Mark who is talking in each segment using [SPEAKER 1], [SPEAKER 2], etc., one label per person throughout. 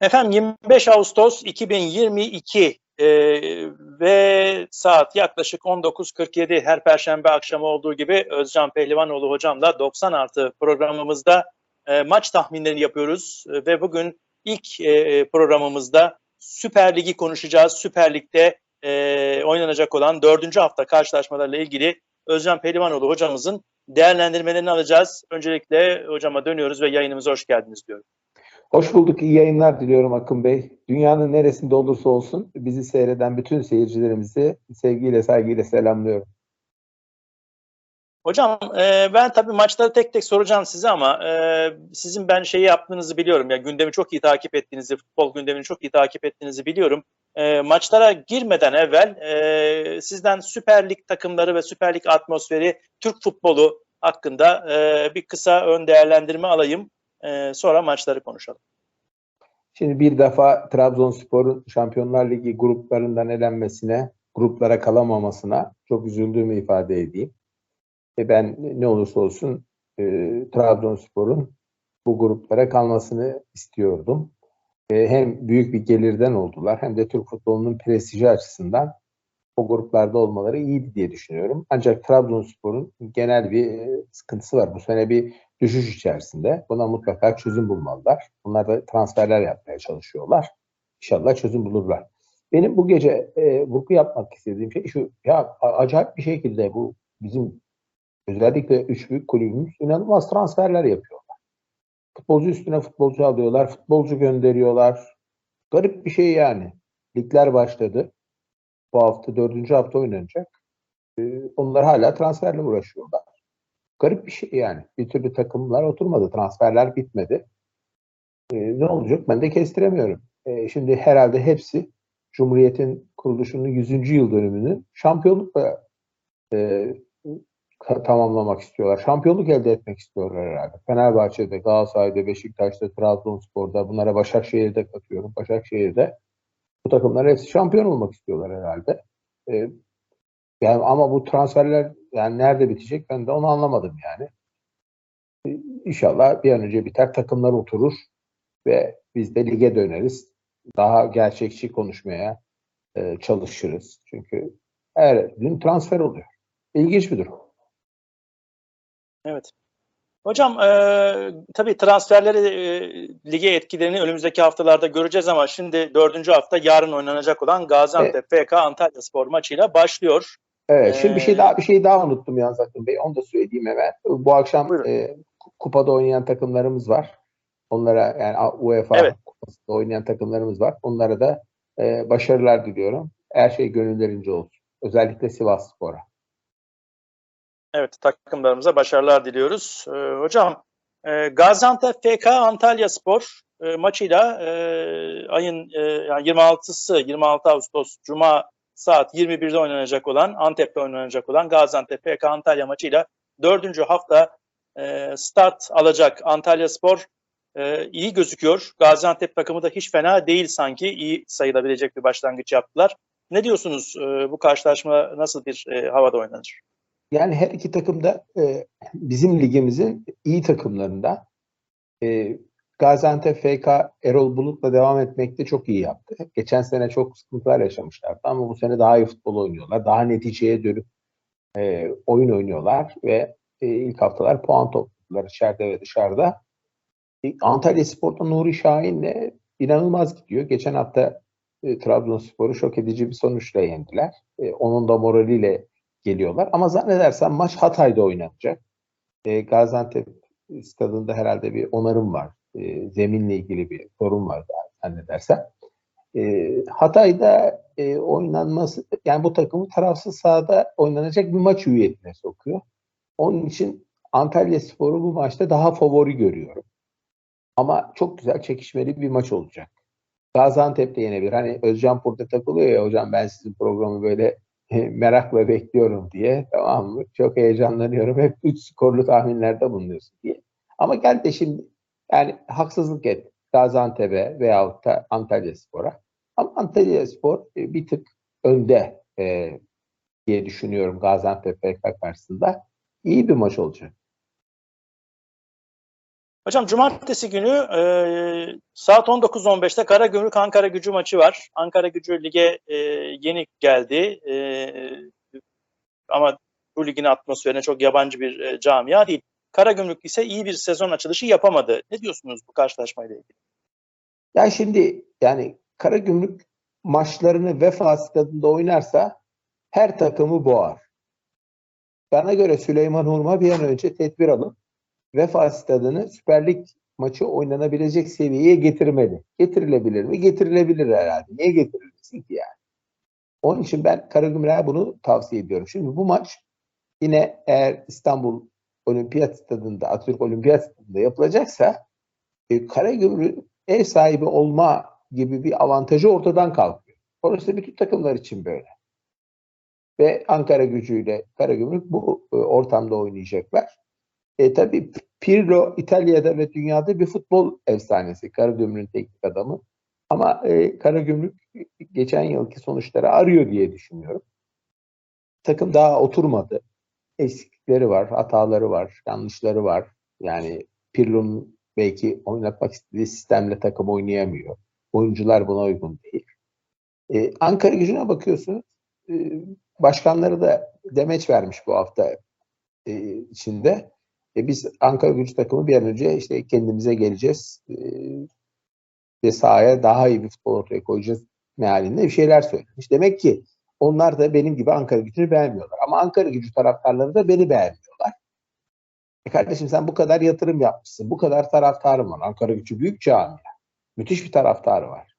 [SPEAKER 1] Efendim 25 Ağustos 2022 e, ve saat yaklaşık 19.47 her perşembe akşamı olduğu gibi Özcan Pehlivanoğlu hocamla 90 artı programımızda e, maç tahminleri yapıyoruz e, ve bugün ilk e, programımızda Süper Lig'i konuşacağız. Süper Lig'de e, oynanacak olan dördüncü hafta karşılaşmalarla ilgili Özcan Pehlivanoğlu hocamızın değerlendirmelerini alacağız. Öncelikle hocama dönüyoruz ve yayınımıza hoş geldiniz diyorum.
[SPEAKER 2] Hoş bulduk. İyi yayınlar diliyorum Akın Bey. Dünyanın neresinde olursa olsun bizi seyreden bütün seyircilerimizi sevgiyle, saygıyla selamlıyorum.
[SPEAKER 1] Hocam e, ben tabii maçları tek tek soracağım size ama e, sizin ben şeyi yaptığınızı biliyorum. Ya yani gündemi çok iyi takip ettiğinizi, futbol gündemini çok iyi takip ettiğinizi biliyorum. E, maçlara girmeden evvel e, sizden Süper Lig takımları ve Süper Lig atmosferi, Türk futbolu hakkında e, bir kısa ön değerlendirme alayım. E, sonra maçları konuşalım.
[SPEAKER 2] Şimdi bir defa Trabzonspor'un Şampiyonlar Ligi gruplarından elenmesine, gruplara kalamamasına çok üzüldüğümü ifade edeyim. E ben ne olursa olsun e, Trabzonspor'un bu gruplara kalmasını istiyordum. E, hem büyük bir gelirden oldular hem de Türk futbolunun prestiji açısından o gruplarda olmaları iyiydi diye düşünüyorum. Ancak Trabzonspor'un genel bir e, sıkıntısı var. Bu sene bir düşüş içerisinde. Buna mutlaka çözüm bulmalılar. Bunlar da transferler yapmaya çalışıyorlar. İnşallah çözüm bulurlar. Benim bu gece e, vurgu yapmak istediğim şey şu. Ya acayip bir şekilde bu bizim özellikle üç büyük kulübümüz inanılmaz transferler yapıyorlar. Futbolcu üstüne futbolcu alıyorlar. Futbolcu gönderiyorlar. Garip bir şey yani. Ligler başladı. Bu hafta dördüncü hafta oynanacak. Ee, onlar hala transferle uğraşıyorlar. Garip bir şey yani. Bir türlü takımlar oturmadı. Transferler bitmedi. Ee, ne olacak ben de kestiremiyorum. Ee, şimdi herhalde hepsi Cumhuriyet'in kuruluşunun 100. yıl dönümünü şampiyonlukla e, tamamlamak istiyorlar. Şampiyonluk elde etmek istiyorlar herhalde. Fenerbahçe'de, Galatasaray'da, Beşiktaş'ta, Trabzonspor'da bunlara Başakşehir'de katıyorum. Başakşehir'de bu takımlar hepsi şampiyon olmak istiyorlar herhalde. Ee, yani ama bu transferler yani nerede bitecek ben de onu anlamadım yani. İnşallah bir an önce biter takımlar oturur ve biz de lige döneriz. Daha gerçekçi konuşmaya e, çalışırız. Çünkü her gün transfer oluyor. İlginç bir durum.
[SPEAKER 1] Evet. Hocam e, tabii transferleri e, lige etkilerini önümüzdeki haftalarda göreceğiz ama şimdi dördüncü hafta yarın oynanacak olan Gaziantep evet. FK Antalya Spor maçıyla başlıyor.
[SPEAKER 2] Evet. Şimdi ee, bir şey daha bir şey daha unuttum yalnız Akın Bey. Onu da söyleyeyim hemen. Bu akşam e, kupada oynayan takımlarımız var. Onlara yani UEFA evet. kupasında oynayan takımlarımız var. Onlara da e, başarılar diliyorum. Her şey gönüllerince olsun. Özellikle Sivas Spor'a.
[SPEAKER 1] Evet takımlarımıza başarılar diliyoruz. Ee, hocam e, Gaziantep FK Antalya Spor e, maçıyla e, ayın e, yani 26'sı 26 Ağustos Cuma saat 21'de oynanacak olan Antep'te oynanacak olan Gaziantep FK Antalya maçıyla dördüncü hafta e, start alacak Antalya Spor e, iyi gözüküyor. Gaziantep takımı da hiç fena değil sanki. iyi sayılabilecek bir başlangıç yaptılar. Ne diyorsunuz? E, bu karşılaşma nasıl bir e, havada oynanır?
[SPEAKER 2] Yani her iki takım da e, bizim ligimizin iyi takımlarında. E, Gaziantep FK Erol Bulut'la devam etmekte çok iyi yaptı. Geçen sene çok sıkıntılar yaşamışlardı ama bu sene daha iyi futbol oynuyorlar. Daha neticeye dönüp e, oyun oynuyorlar ve e, ilk haftalar puan topladılar içeride ve dışarıda. E, Antalya Spor'da Nuri Şahin'le inanılmaz gidiyor. Geçen hafta e, Trabzonspor'u şok edici bir sonuçla yendiler. E, onun da moraliyle geliyorlar. Ama zannedersem maç Hatay'da oynanacak. E, Gaziantep stadında herhalde bir onarım var. E, zeminle ilgili bir sorun var zannedersem. E, Hatay'da e, oynanması, yani bu takımı tarafsız sahada oynanacak bir maç hüviyetine sokuyor. Onun için Antalya Spor'u bu maçta daha favori görüyorum. Ama çok güzel çekişmeli bir maç olacak. Gaziantep de yenebilir. Hani Özcan burada takılıyor ya hocam ben sizin programı böyle merakla bekliyorum diye tamam mı? Çok heyecanlanıyorum. Hep 3 skorlu tahminlerde bulunuyorsun diye. Ama gel de şimdi yani haksızlık et Gaziantep'e veyahut da Antalya Spor'a. Ama Antalya Spor e, bir tık önde e, diye düşünüyorum Gaziantep PK karşısında. İyi bir maç olacak.
[SPEAKER 1] Hocam cumartesi günü e, saat 19.15'te Karagümrük Ankara Gücü maçı var. Ankara Gücü lige e, yeni geldi. E, ama bu ligin atmosferine çok yabancı bir e, camia değil. Karagümrük ise iyi bir sezon açılışı yapamadı. Ne diyorsunuz bu karşılaşmayla ilgili?
[SPEAKER 2] Ya şimdi yani Karagümrük maçlarını Vefa stadında oynarsa her takımı boğar. Bana göre Süleyman Urma bir an önce tedbir alıp Vefa stadını Süper Lig maçı oynanabilecek seviyeye getirmeli. Getirilebilir mi? Getirilebilir herhalde. Niye getirilmesin ki yani? Onun için ben Karagümrük'e bunu tavsiye ediyorum. Şimdi bu maç yine eğer İstanbul Olimpiyat Stadında, Atatürk Olimpiyat Stadında yapılacaksa e, Karagümrük ev sahibi olma gibi bir avantajı ortadan kalkıyor. Orası bütün takımlar için böyle. Ve Ankara gücüyle Karagümrük bu e, ortamda oynayacaklar. E, tabii Pirlo İtalya'da ve dünyada bir futbol efsanesi. Karagümrük'ün teknik adamı. Ama e, Karagümrük geçen yılki sonuçları arıyor diye düşünüyorum. Takım daha oturmadı. Eksiklikleri var, hataları var, yanlışları var. Yani Pirlo'nun belki oynatmak istediği sistemle takım oynayamıyor. Oyuncular buna uygun değil. Ee, Ankara gücüne bakıyorsunuz. E, başkanları da demeç vermiş bu hafta e, içinde. E, biz Ankara gücü takımı bir an önce işte kendimize geleceğiz. E, ve sahaya daha iyi bir futbol ortaya koyacağız mealinde bir şeyler söylemiş. Demek ki onlar da benim gibi Ankara gücünü beğenmiyorlar. Ama Ankara gücü taraftarları da beni beğenmiyorlar. E kardeşim sen bu kadar yatırım yapmışsın. Bu kadar taraftarın var. Ankara gücü büyük camia. Müthiş bir taraftarı var.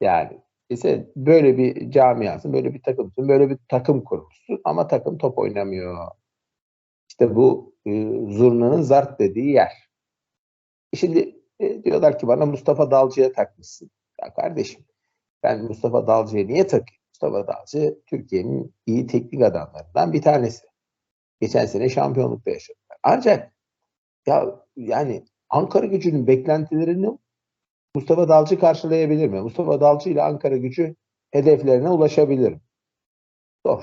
[SPEAKER 2] Yani ise böyle bir camiasın, böyle bir takımsın, böyle bir takım kurmuşsun ama takım top oynamıyor. İşte bu e, zurnanın zart dediği yer. E şimdi e, diyorlar ki bana Mustafa Dalcı'ya takmışsın. Ya kardeşim ben Mustafa Dalcı'ya niye takayım? Mustafa Dalcı Türkiye'nin iyi teknik adamlarından bir tanesi. Geçen sene şampiyonlukta yaşadılar. Ancak ya yani Ankara gücünün beklentilerini Mustafa Dalcı karşılayabilir mi? Mustafa Dalcı ile Ankara gücü hedeflerine ulaşabilir mi? Zor.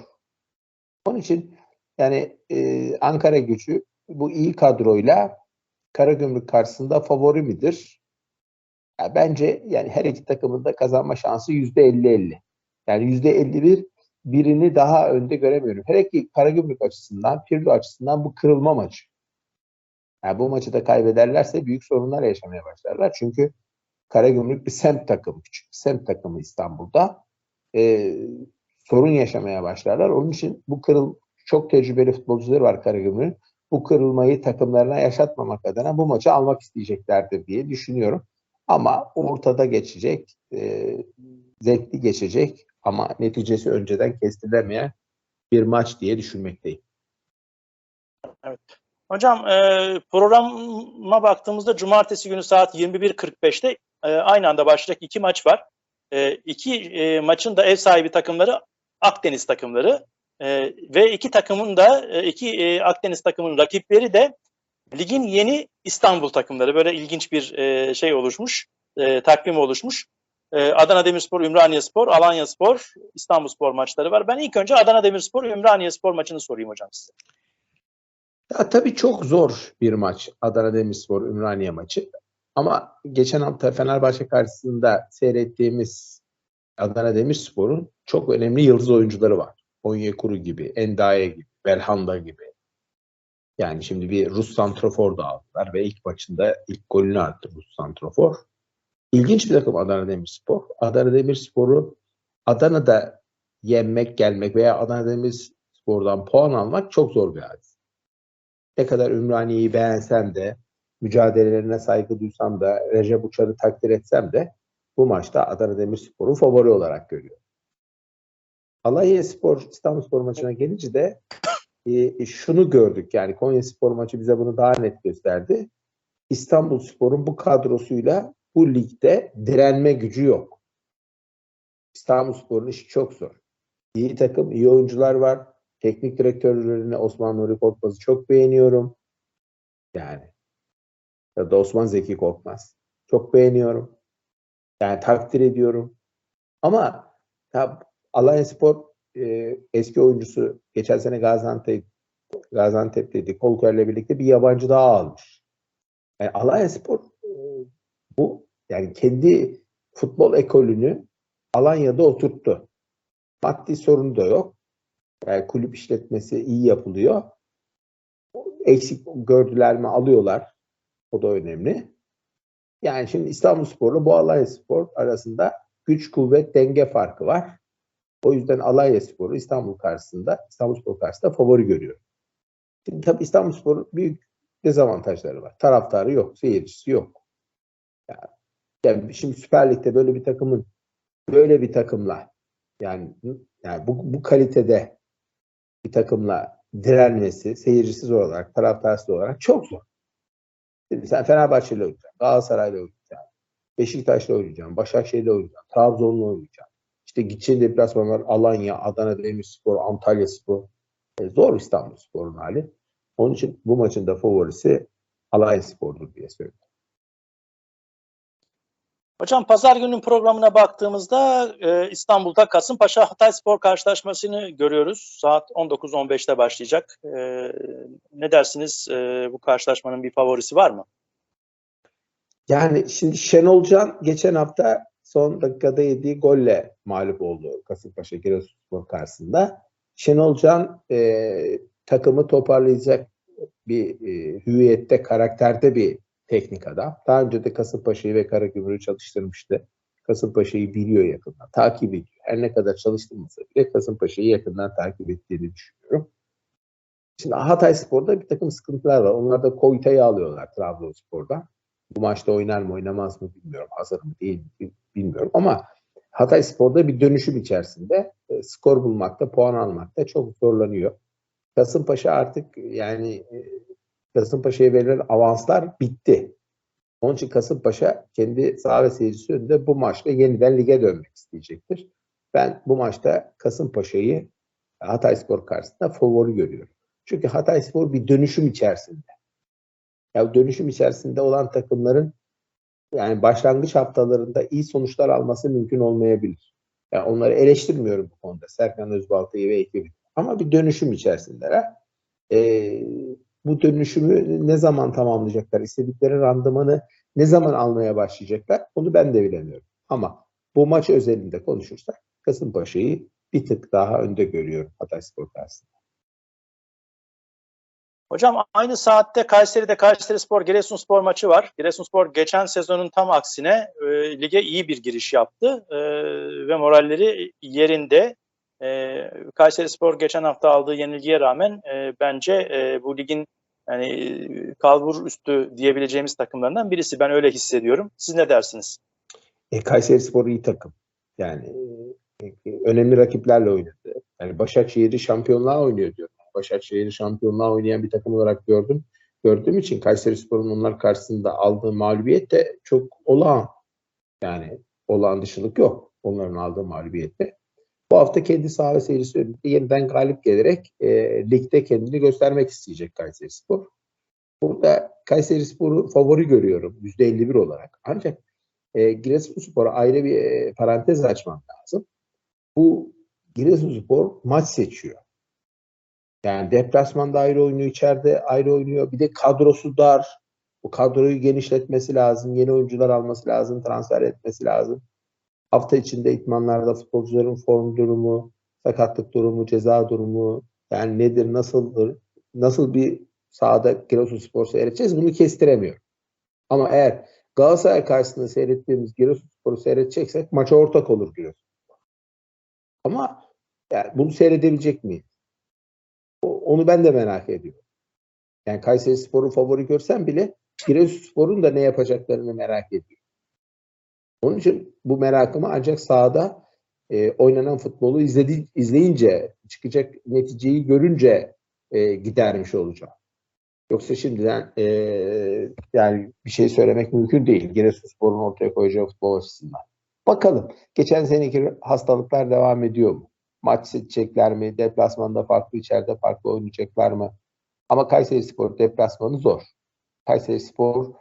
[SPEAKER 2] Onun için yani e, Ankara gücü bu iyi kadroyla Karagümrük karşısında favori midir? Ya bence yani her iki takımın da kazanma şansı yüzde 50-50. Yani yüzde 51 birini daha önde göremiyorum. Her iki Karagümrük açısından, Pirlo açısından bu kırılma maçı. Yani bu maçı da kaybederlerse büyük sorunlar yaşamaya başlarlar. Çünkü Karagümrük bir semt takımı, küçük bir semt takımı İstanbul'da. Ee, sorun yaşamaya başlarlar. Onun için bu kırıl çok tecrübeli futbolcuları var Karagümrük'ün. Bu kırılmayı takımlarına yaşatmamak adına bu maçı almak isteyeceklerdir diye düşünüyorum. Ama ortada geçecek, e, zevkli geçecek ama neticesi önceden kestirilemeyen bir maç diye düşünmekteyim.
[SPEAKER 1] Evet. Hocam e, programa baktığımızda cumartesi günü saat 21.45'te e, aynı anda başlayacak iki maç var. E, iki e, maçın da ev sahibi takımları Akdeniz takımları e, ve iki takımın da e, iki e, Akdeniz takımının rakipleri de ligin yeni İstanbul takımları. Böyle ilginç bir e, şey oluşmuş, e, takvim oluşmuş. E, Adana Demirspor, Ümraniye Spor, Alanya Spor, İstanbul Spor maçları var. Ben ilk önce Adana Demirspor, Ümraniye Spor maçını sorayım hocam size.
[SPEAKER 2] Ya tabii çok zor bir maç Adana Demirspor Ümraniye maçı. Ama geçen hafta Fenerbahçe karşısında seyrettiğimiz Adana Demirspor'un çok önemli yıldız oyuncuları var. Onyekuru gibi, Endaye gibi, Belhanda gibi. Yani şimdi bir Rus santrofor da aldılar ve ilk maçında ilk golünü attı Rus santrofor. İlginç bir takım Adana Demirspor. Adana Demirspor'u Adana'da yenmek, gelmek veya Adana Demirspor'dan puan almak çok zor bir hadis. Ne kadar Ümraniye'yi beğensem de, mücadelelerine saygı duysam da, Recep Uçar'ı takdir etsem de bu maçta Adana Demirspor'u favori olarak görüyorum. Alanya Spor, İstanbul Spor maçına gelince de e, şunu gördük yani Konya Spor maçı bize bunu daha net gösterdi. İstanbul Spor'un bu kadrosuyla bu ligde direnme gücü yok. İstanbul Spor'un işi çok zor. İyi takım, iyi oyuncular var. Teknik direktörlerini Osman Nuri Korkmaz'ı çok beğeniyorum. Yani ya da Osman Zeki Korkmaz. Çok beğeniyorum. Yani takdir ediyorum. Ama ya Alanya Spor e, eski oyuncusu geçen sene Gaziantep Gaziantep'teydi. Kolker'le birlikte bir yabancı daha almış. Yani Alanya Spor e, bu yani kendi futbol ekolünü Alanya'da oturttu. Maddi sorun da yok. Yani kulüp işletmesi iyi yapılıyor. Eksik gördüler mi alıyorlar. O da önemli. Yani şimdi İstanbul Spor'la bu Alanya Spor arasında güç, kuvvet, denge farkı var. O yüzden Alanya Spor'u İstanbul karşısında, İstanbul Spor karşısında favori görüyorum. Şimdi tabii İstanbul Spor'un büyük dezavantajları var. Taraftarı yok, seyircisi yok. Yani, yani şimdi Süper Lig'de böyle bir takımın böyle bir takımla yani yani bu, bu kalitede bir takımla direnmesi seyircisiz olarak, taraftarsız olarak çok zor. Şimdi sen Fenerbahçe'yle oynayacaksın, Galatasaray'la oynayacaksın, Beşiktaş'la oynayacaksın, Başakşehir'le oynayacaksın, Trabzon'la oynayacaksın. İşte gideceğin deplasmanlar Alanya, Adana Demirspor, Antalya Spor. E, zor İstanbul Spor'un hali. Onun için bu maçın da favorisi Alanya Spor'dur diye söylüyorum.
[SPEAKER 1] Hocam pazar günün programına baktığımızda e, İstanbul'da Kasımpaşa Hatay Spor karşılaşmasını görüyoruz. Saat 19.15'te başlayacak. E, ne dersiniz? E, bu karşılaşmanın bir favorisi var mı?
[SPEAKER 2] Yani şimdi Şenol Can geçen hafta son dakikada yediği golle mağlup oldu Kasımpaşa Giresunspor karşısında. Şenol Can e, takımı toparlayacak bir e, hüviyette, karakterde bir teknik adam. Daha önce de Kasımpaşa'yı ve Karagümrük'ü çalıştırmıştı. Kasımpaşa'yı biliyor yakından, takip ediyor. Her ne kadar çalıştırmasa bile Kasımpaşa'yı yakından takip ettiğini düşünüyorum. Şimdi Hatay Spor'da bir takım sıkıntılar var. Onlar da Koyta'yı alıyorlar Trabzonspor'dan. Bu maçta oynar mı oynamaz mı bilmiyorum. Hazır mı değil mi bilmiyorum ama Hatay Spor'da bir dönüşüm içerisinde e, skor bulmakta, puan almakta çok zorlanıyor. Kasımpaşa artık yani e, Kasımpaşa'ya verilen avanslar bitti. Onun için Kasımpaşa kendi saha ve seyircisi önünde bu maçta yeniden lige dönmek isteyecektir. Ben bu maçta Kasımpaşa'yı Hatayspor karşısında favori görüyorum. Çünkü Hatayspor bir dönüşüm içerisinde. Ya dönüşüm içerisinde olan takımların yani başlangıç haftalarında iyi sonuçlar alması mümkün olmayabilir. Yani onları eleştirmiyorum bu konuda. Serkan Özbalta'yı ve ekibi. Ama bir dönüşüm içerisindeler. Ee, bu dönüşümü ne zaman tamamlayacaklar? İstedikleri randımanı ne zaman almaya başlayacaklar? Onu ben de bilemiyorum. Ama bu maç özelinde konuşursak Kasımpaşa'yı bir tık daha önde görüyorum Hatayspor karşısında.
[SPEAKER 1] Hocam aynı saatte Kayseri'de Kayseri Spor Giresunspor maçı var. Giresunspor geçen sezonun tam aksine e, lige iyi bir giriş yaptı e, ve moralleri yerinde. E, Kayseri Spor geçen hafta aldığı yenilgiye rağmen e, bence e, bu ligin yani kalbur üstü diyebileceğimiz takımlarından birisi. Ben öyle hissediyorum. Siz ne dersiniz?
[SPEAKER 2] E, Kayseri Spor iyi takım. Yani e, önemli rakiplerle oynadı. Yani Başakşehir'i şampiyonluğa oynuyor diyor. Başakşehir'i şampiyonluğa oynayan bir takım olarak gördüm. Gördüğüm için Kayseri Spor'un onlar karşısında aldığı mağlubiyet de çok olağan. Yani olağan dışılık yok onların aldığı mağlubiyette. Bu hafta kendi saha seyircisi önünde yeniden galip gelerek e, ligde kendini göstermek isteyecek Kayseri Spor. Burada Kayseri Spor'u favori görüyorum %51 olarak. Ancak e, Giresunspor'a ayrı bir e, parantez açmam lazım. Bu Giresunspor maç seçiyor. Yani deplasmanda ayrı oynuyor, içeride ayrı oynuyor. Bir de kadrosu dar. Bu kadroyu genişletmesi lazım. Yeni oyuncular alması lazım. Transfer etmesi lazım. Hafta içinde itmanlarda futbolcuların form durumu, sakatlık durumu, ceza durumu yani nedir, nasıldır, nasıl bir sahada Giresunspor seyredeceğiz bunu kestiremiyor. Ama eğer Galatasaray karşısında seyrettiğimiz Giresunspor'u seyredeceksek maça ortak olur Giresunspor. Ama yani bunu seyredebilecek miyiz? Onu ben de merak ediyorum. Yani Kayseri Spor'u favori görsem bile Giresunspor'un da ne yapacaklarını merak ediyorum. Onun için bu merakımı ancak sahada e, oynanan futbolu izledi, izleyince, çıkacak neticeyi görünce e, gidermiş olacağım. Yoksa şimdiden e, yani bir şey söylemek mümkün değil. Giresunspor'un ortaya koyacağı futbol açısından. Bakalım. Geçen seneki hastalıklar devam ediyor mu? Maç seçecekler mi? Deplasmanda farklı, içeride farklı oynayacaklar mı? Ama Kayseri Spor deplasmanı zor. Kayseri Spor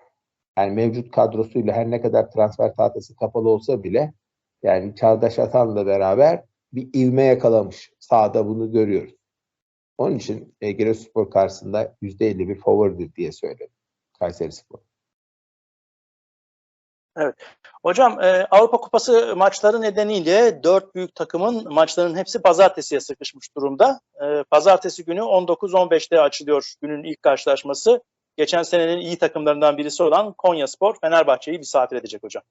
[SPEAKER 2] yani mevcut kadrosuyla her ne kadar transfer tahtası kapalı olsa bile yani Çağdaş Atan'la beraber bir ivme yakalamış. Sahada bunu görüyoruz. Onun için e, Giresunspor karşısında %51 favoridir diye söyledim Kayseri Spor.
[SPEAKER 1] Hocam e, Avrupa Kupası maçları nedeniyle dört büyük takımın maçlarının hepsi pazartesiye sıkışmış durumda. E, pazartesi günü 19-15'te açılıyor günün ilk karşılaşması. Geçen senenin iyi takımlarından birisi olan Konyaspor Fenerbahçe'yi misafir edecek hocam.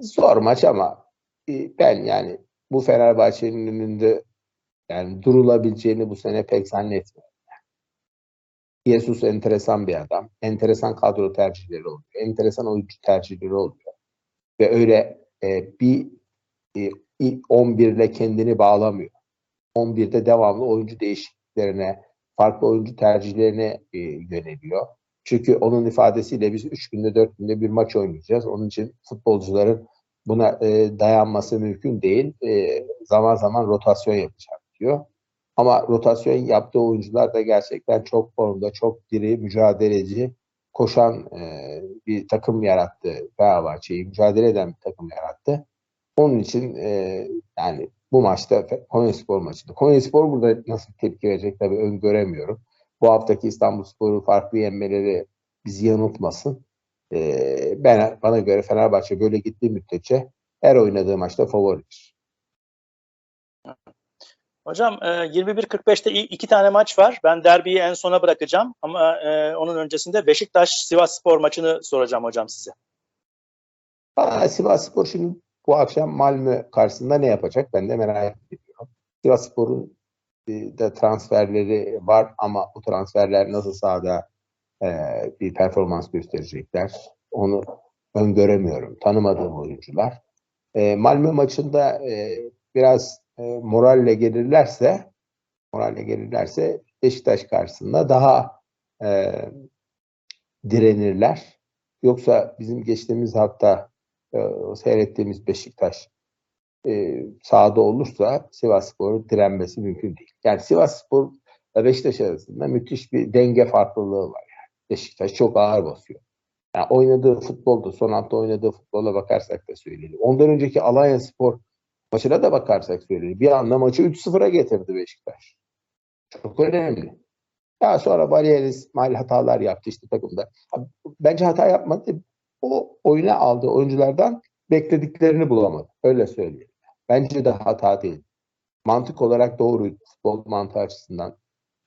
[SPEAKER 2] Zor maç ama e, ben yani bu Fenerbahçe'nin önünde yani durulabileceğini bu sene pek zannetmiyorum. Jesus enteresan bir adam. Enteresan kadro tercihleri oluyor. Enteresan oyuncu tercihleri oluyor. Ve öyle e, bir e, ilk 11 ile kendini bağlamıyor. 11'de devamlı oyuncu değişikliklerine, farklı oyuncu tercihlerine e, yöneliyor. Çünkü onun ifadesiyle biz 3 günde 4 günde bir maç oynayacağız. Onun için futbolcuların buna e, dayanması mümkün değil. E, zaman zaman rotasyon yapacak diyor. Ama rotasyon yaptığı oyuncular da gerçekten çok formda, çok diri, mücadeleci, koşan e, bir takım yarattı Fenerbahçe'yi. Mücadele eden bir takım yarattı. Onun için e, yani bu maçta Konyaspor maçında. Konyaspor burada nasıl tepki verecek tabii öngöremiyorum. Bu haftaki İstanbulspor'u farklı yenmeleri bizi yanıltmasın. E, ben bana göre Fenerbahçe böyle gittiği müddetçe her oynadığı maçta favoridir.
[SPEAKER 1] Hocam e, 21.45'te i- iki tane maç var. Ben derbiyi en sona bırakacağım ama e, onun öncesinde Beşiktaş Sivas Spor maçını soracağım hocam size.
[SPEAKER 2] Bana Sivasspor şimdi bu akşam Malmö karşısında ne yapacak? Ben de merak ediyorum. Sivasspor'un e, de transferleri var ama bu transferler nasıl sahada e, bir performans gösterecekler? Onu öngöremiyorum. Tanımadığım oyuncular. E, Malmö maçında e, biraz e, moralle gelirlerse moralle gelirlerse Beşiktaş karşısında daha e, direnirler. Yoksa bizim geçtiğimiz hafta e, seyrettiğimiz Beşiktaş e, sahada olursa Sivasspor'un direnmesi mümkün değil. Yani Sivasspor ve Beşiktaş arasında müthiş bir denge farklılığı var. Yani. Beşiktaş çok ağır basıyor. Yani oynadığı futbolda, son hafta oynadığı futbola bakarsak da söyleyelim. Ondan önceki Alanya Spor maçına da bakarsak söyleyelim. Bir anda maçı 3-0'a getirdi Beşiktaş. Çok önemli. Daha sonra Bariyer İsmail hatalar yaptı işte takımda. Bence hata yapmadı. O oyuna aldığı oyunculardan beklediklerini bulamadı. Öyle söyleyeyim. Bence de hata değil. Mantık olarak doğruydu. Futbol mantığı açısından,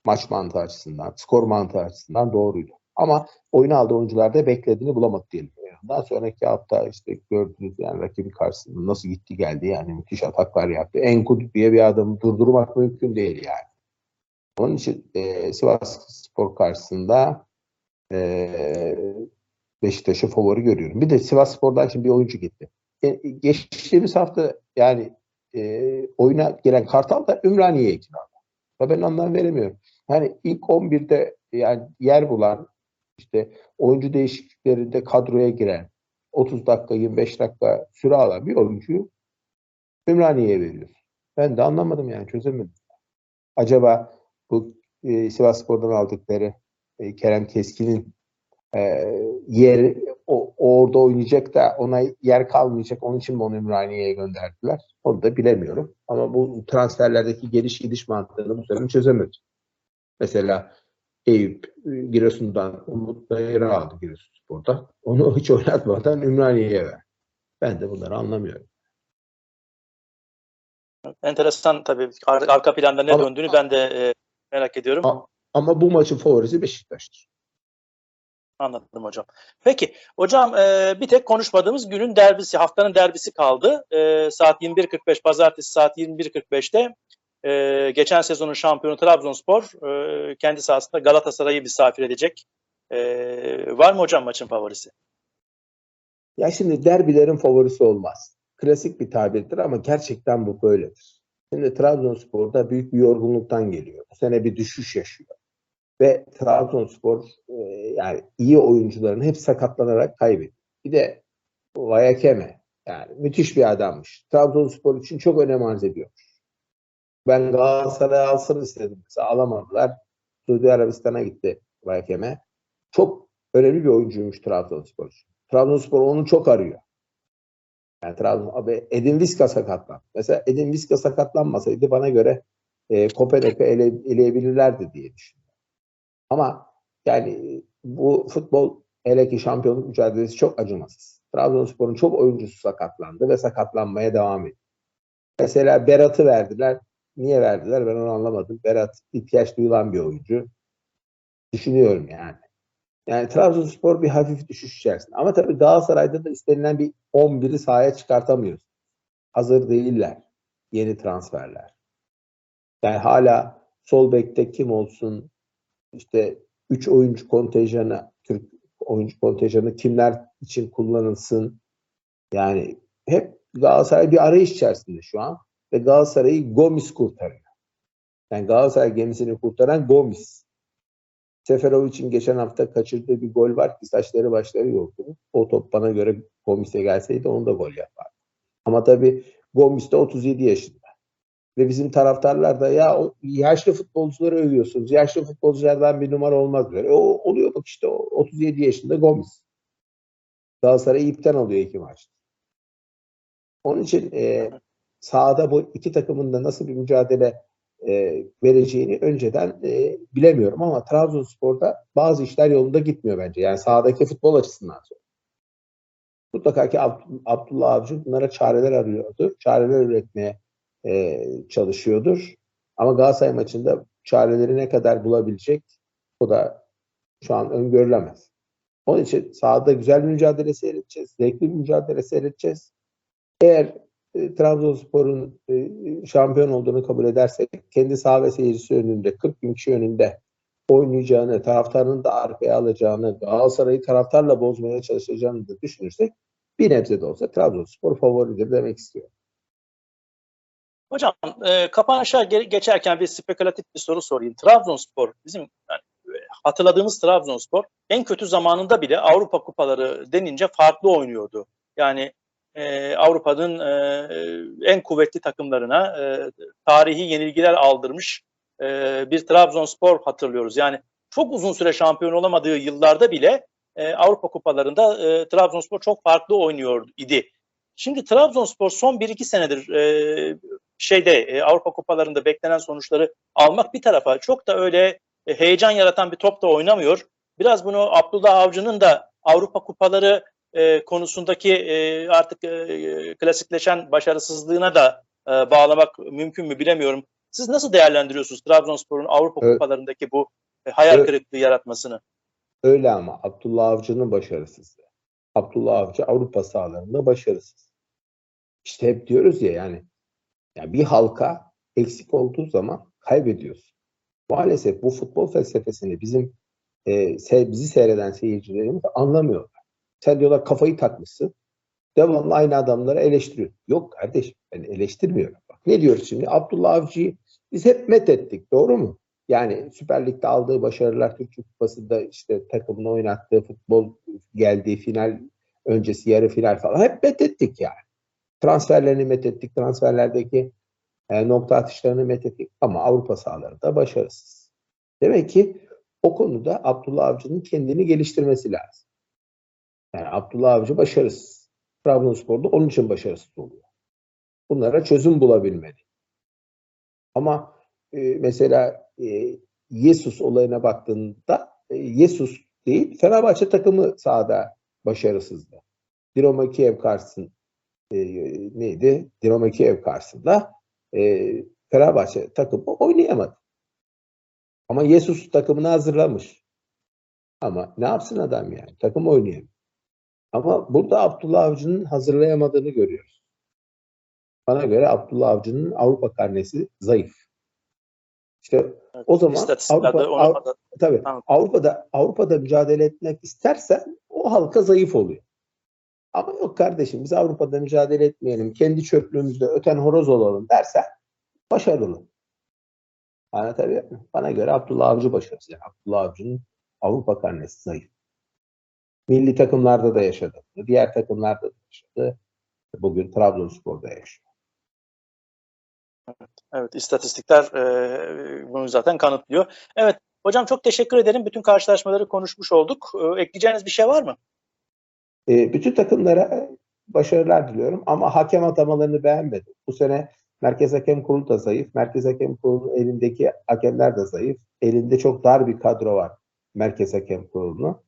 [SPEAKER 2] maç mantığı açısından, skor mantığı açısından doğruydu. Ama oyuna aldığı oyuncularda beklediğini bulamadı diyelim. Daha sonraki hafta işte gördünüz yani rakibi karşısında nasıl gitti geldi yani müthiş ataklar yaptı. Enkudu diye bir adamı durdurmak mümkün değil yani. Onun için e, Sivas Spor karşısında e, Beşiktaş'ı favori görüyorum. Bir de Sivas Spor'dan şimdi bir oyuncu gitti. E, geçtiğimiz hafta yani e, oyuna giren Kartal da Ümraniye'ye kiraladı. Ben anlam veremiyorum. Yani ilk 11'de yani yer bulan işte oyuncu değişikliklerinde kadroya giren 30 dakika 25 dakika süre alan bir oyuncuyu Ümraniye'ye veriyorsun. Ben de anlamadım yani çözemedim. Acaba bu e, Sivas Spor'dan aldıkları e, Kerem Keskin'in e, yer o, orada oynayacak da ona yer kalmayacak. Onun için mi onu Ümraniye'ye gönderdiler? Onu da bilemiyorum. Ama bu transferlerdeki geliş gidiş mantığını bu sene çözemedim. Mesela Eyüp Giresun'dan Umut Bayır'ı aldı Giresun Spor'da. Onu hiç oynatmadan Ümraniye'ye ver. Ben de bunları anlamıyorum.
[SPEAKER 1] Enteresan tabii ar- arka planda ne
[SPEAKER 2] Ama-
[SPEAKER 1] döndüğünü ben de e, merak ediyorum.
[SPEAKER 2] Ama bu maçın favorisi Beşiktaş'tır.
[SPEAKER 1] Anladım hocam. Peki hocam e, bir tek konuşmadığımız günün derbisi, haftanın derbisi kaldı. E, saat 21.45 pazartesi saat 21.45'te e, geçen sezonun şampiyonu Trabzonspor e, kendi sahasında Galatasaray'ı misafir edecek. E, var mı hocam maçın favorisi?
[SPEAKER 2] Ya şimdi derbilerin favorisi olmaz. Klasik bir tabirdir ama gerçekten bu böyledir. Şimdi Trabzonspor'da büyük bir yorgunluktan geliyor. Bu sene bir düşüş yaşıyor. Ve Trabzonspor e, yani iyi oyuncuların hep sakatlanarak kaybetti. Bir de Vayakeme yani müthiş bir adammış. Trabzonspor için çok önem arz ediyormuş. Ben Galatasaray'a alsın istedim. Mesela alamadılar. Suudi Arabistan'a gitti Vayakeme. Çok önemli bir oyuncuymuş Trabzonspor için. Trabzonspor onu çok arıyor. Yani Trabzon abi Edin Viska sakatlan. Mesela Edin Viska sakatlanmasaydı bana göre e, Kopenhag'ı ele, eleyebilirlerdi diye düşünüyorum. Ama yani bu futbol hele ki şampiyonluk mücadelesi çok acımasız. Trabzonspor'un çok oyuncusu sakatlandı ve sakatlanmaya devam ediyor. Mesela Berat'ı verdiler. Niye verdiler ben onu anlamadım. Berat ihtiyaç duyulan bir oyuncu. Düşünüyorum yani. Yani Trabzonspor bir hafif düşüş içerisinde. Ama tabii Galatasaray'da da istenilen bir 11'i sahaya çıkartamıyoruz. Hazır değiller yeni transferler. Yani hala sol bekte kim olsun işte 3 oyuncu kontenjanı Türk oyuncu kontenjanı kimler için kullanılsın yani hep Galatasaray bir arayış içerisinde şu an ve Galatasaray'ı Gomis kurtarıyor. Yani Galatasaray gemisini kurtaran Gomis. Seferovic'in geçen hafta kaçırdığı bir gol var ki saçları başları yoktu. O top bana göre Gomis'e gelseydi onu da gol yapardı. Ama tabii Gomis de 37 yaşında. Ve bizim taraftarlar da ya yaşlı futbolcuları övüyorsunuz. Yaşlı futbolculardan bir numara olmaz diyor. E, o oluyor bak işte o 37 yaşında Gomis. Galatasaray ipten alıyor iki maçta. Onun için e, sahada bu iki takımın da nasıl bir mücadele e, vereceğini önceden e, bilemiyorum ama Trabzonspor'da bazı işler yolunda gitmiyor bence. Yani sahadaki futbol açısından sonra. Mutlaka ki Abd- Abdullah Avcı bunlara çareler arıyordur. Çareler üretmeye e, çalışıyordur. Ama Galatasaray maçında çareleri ne kadar bulabilecek o da şu an öngörülemez. Onun için sahada güzel bir mücadele seyredeceğiz. Zevkli bir mücadele seyredeceğiz. Eğer e, Trabzonspor'un e, şampiyon olduğunu kabul edersek kendi saha ve seyircisi önünde 40 bin kişi önünde oynayacağını, taraftarını da arkaya alacağını, Galatasaray'ı taraftarla bozmaya çalışacağını da düşünürsek bir nebze de olsa Trabzonspor favoridir demek istiyorum.
[SPEAKER 1] Hocam e, kapanışa ge- geçerken bir spekülatif bir soru sorayım. Trabzonspor bizim yani, e, hatırladığımız Trabzonspor en kötü zamanında bile Avrupa kupaları denince farklı oynuyordu. Yani e, Avrupa'nın e, en kuvvetli takımlarına e, tarihi yenilgiler aldırmış e, bir Trabzonspor hatırlıyoruz. Yani çok uzun süre şampiyon olamadığı yıllarda bile e, Avrupa kupalarında e, Trabzonspor çok farklı oynuyor idi. Şimdi Trabzonspor son 1-2 senedir e, şeyde e, Avrupa kupalarında beklenen sonuçları almak bir tarafa çok da öyle e, heyecan yaratan bir top da oynamıyor. Biraz bunu Abdullah Avcı'nın da Avrupa kupaları e, konusundaki e, artık e, klasikleşen başarısızlığına da e, bağlamak mümkün mü bilemiyorum. Siz nasıl değerlendiriyorsunuz Trabzonspor'un Avrupa
[SPEAKER 2] Evet.
[SPEAKER 1] kupalarındaki bu e, hayal
[SPEAKER 2] Evet.
[SPEAKER 1] kırıklığı yaratmasını?
[SPEAKER 2] Öyle ama Abdullah Avcı'nın başarısızlığı. Abdullah Avcı Avrupa sahalarında başarısız. İşte hep diyoruz ya yani, yani bir halka eksik olduğu zaman kaybediyorsun. Maalesef bu futbol felsefesini bizim e, se- bizi seyreden seyircilerimiz anlamıyorlar. Sen diyorlar kafayı takmışsın. Devamlı aynı adamları eleştiriyor. Yok kardeşim ben eleştirmiyorum. Bak, ne diyoruz şimdi? Abdullah Avcı'yı biz hep met ettik. Doğru mu? Yani Süper Lig'de aldığı başarılar, Türkiye Kupası'nda işte takımını oynattığı futbol geldiği final öncesi yarı final falan hep met ettik yani. Transferlerini met ettik, transferlerdeki e, nokta atışlarını met ettik ama Avrupa sahalarında başarısız. Demek ki o konuda Abdullah Avcı'nın kendini geliştirmesi lazım. Yani Abdullah Avcı başarısız. Trabzonspor'da onun için başarısız oluyor. Bunlara çözüm bulabilmeli. Ama e, mesela e, Yesus olayına baktığında e, Yesus değil Fenerbahçe takımı sahada başarısızdı. Dinamo Kiev karşısında e, neydi? Dinamo Kiev karşısında e, Fenerbahçe takımı oynayamadı. Ama Yesus takımını hazırlamış. Ama ne yapsın adam yani? Takım oynayamıyor. Ama burada Abdullah Avcı'nın hazırlayamadığını görüyoruz. Bana göre Abdullah Avcı'nın Avrupa karnesi zayıf. İşte
[SPEAKER 1] Evet,
[SPEAKER 2] o zaman Avrupa-
[SPEAKER 1] onu
[SPEAKER 2] Av-
[SPEAKER 1] da-
[SPEAKER 2] tabii
[SPEAKER 1] Tamam.
[SPEAKER 2] Avrupa'da Avrupa'da mücadele etmek istersen o halka zayıf oluyor. Ama yok kardeşim biz Avrupa'da mücadele etmeyelim. Kendi çöplüğümüzde öten horoz olalım dersen başarılı. Anlatabiliyor muyum? Bana göre Abdullah Avcı başarısız. Yani Abdullah Avcı'nın Avrupa karnesi zayıf. Milli takımlarda da yaşadı. Diğer takımlarda da yaşadı. Bugün Trabzonspor'da yaşıyor.
[SPEAKER 1] Evet, istatistikler e, bunu zaten kanıtlıyor. Evet, hocam çok teşekkür ederim. Bütün karşılaşmaları konuşmuş olduk. E, ekleyeceğiniz bir şey var mı?
[SPEAKER 2] E, bütün takımlara başarılar diliyorum ama hakem atamalarını beğenmedim. Bu sene Merkez Hakem Kurulu da zayıf. Merkez Hakem Kurulu'nun elindeki hakemler de zayıf. Elinde çok dar bir kadro var Merkez Hakem Kurulu'nun.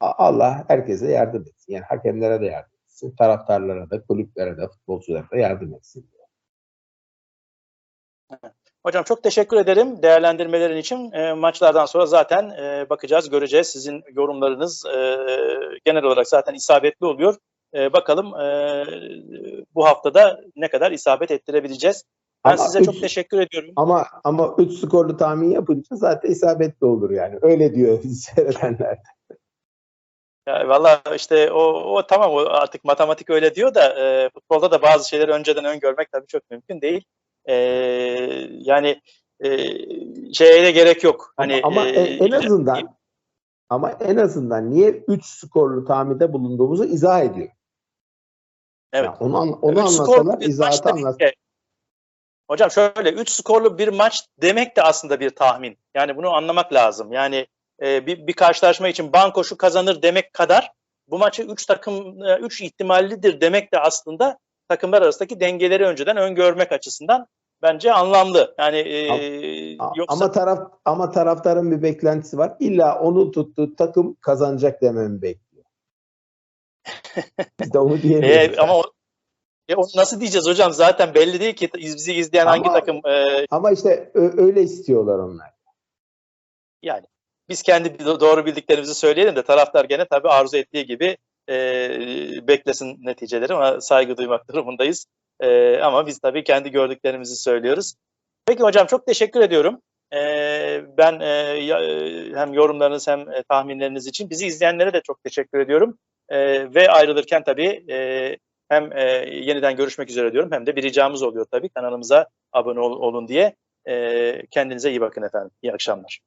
[SPEAKER 2] A- Allah herkese yardım etsin. Yani hakemlere de yardım etsin. Taraftarlara da, kulüplere de, futbolculara da yardım etsin.
[SPEAKER 1] Hocam çok teşekkür ederim değerlendirmelerin için. E, maçlardan sonra zaten e, bakacağız, göreceğiz. Sizin yorumlarınız e, genel olarak zaten isabetli oluyor. E, bakalım e, bu haftada ne kadar isabet ettirebileceğiz. Ben
[SPEAKER 2] Ama
[SPEAKER 1] size
[SPEAKER 2] üç-
[SPEAKER 1] çok teşekkür ediyorum.
[SPEAKER 2] Ama ama 3 skorlu tahmin yapınca zaten isabetli olur yani. Öyle diyor seyredenler.
[SPEAKER 1] Ya, Valla işte o, o tamam o artık matematik öyle diyor da e, futbolda da bazı şeyleri önceden öngörmek tabii çok mümkün değil. E, yani e, şeye de gerek yok. Hani
[SPEAKER 2] ama ama
[SPEAKER 1] e,
[SPEAKER 2] en, en azından ama en azından niye 3 skorlu tahminde bulunduğumuzu izah ediyor.
[SPEAKER 1] evet.
[SPEAKER 2] Yani onu onu
[SPEAKER 1] Üç bir
[SPEAKER 2] izahatı
[SPEAKER 1] Hocam şöyle 3 skorlu bir maç demek de aslında bir tahmin. Yani bunu anlamak lazım. Yani e, bir, bir karşılaşma için banko şu kazanır demek kadar bu maçı 3 takım 3 ihtimallidir demek de aslında takımlar arasındaki dengeleri önceden öngörmek açısından bence anlamlı. Yani e,
[SPEAKER 2] A-
[SPEAKER 1] yoksa
[SPEAKER 2] Ama taraf ama taraftarın bir beklentisi var. İlla onun tuttuğu takım kazanacak dememi bekliyor. Biz de onu diyemeyiz.
[SPEAKER 1] e, ama o, e, onu nasıl diyeceğiz hocam? Zaten belli değil ki bizi izleyen hangi
[SPEAKER 2] Ama-
[SPEAKER 1] takım e,
[SPEAKER 2] Ama işte öyle istiyorlar onlar.
[SPEAKER 1] Yani biz kendi do- doğru bildiklerimizi söyleyelim de taraftar gene tabii arzu ettiği gibi e, beklesin neticeleri ama saygı duymak durumundayız. E, ama biz tabii kendi gördüklerimizi söylüyoruz. Peki hocam çok teşekkür ediyorum. E, ben e, ya- e, hem yorumlarınız hem e, tahminleriniz için bizi izleyenlere de çok teşekkür ediyorum. E, ve ayrılırken tabii e, hem e, yeniden görüşmek üzere diyorum hem de bir ricamız oluyor tabii kanalımıza abone ol- olun diye. E, kendinize iyi bakın efendim. İyi akşamlar.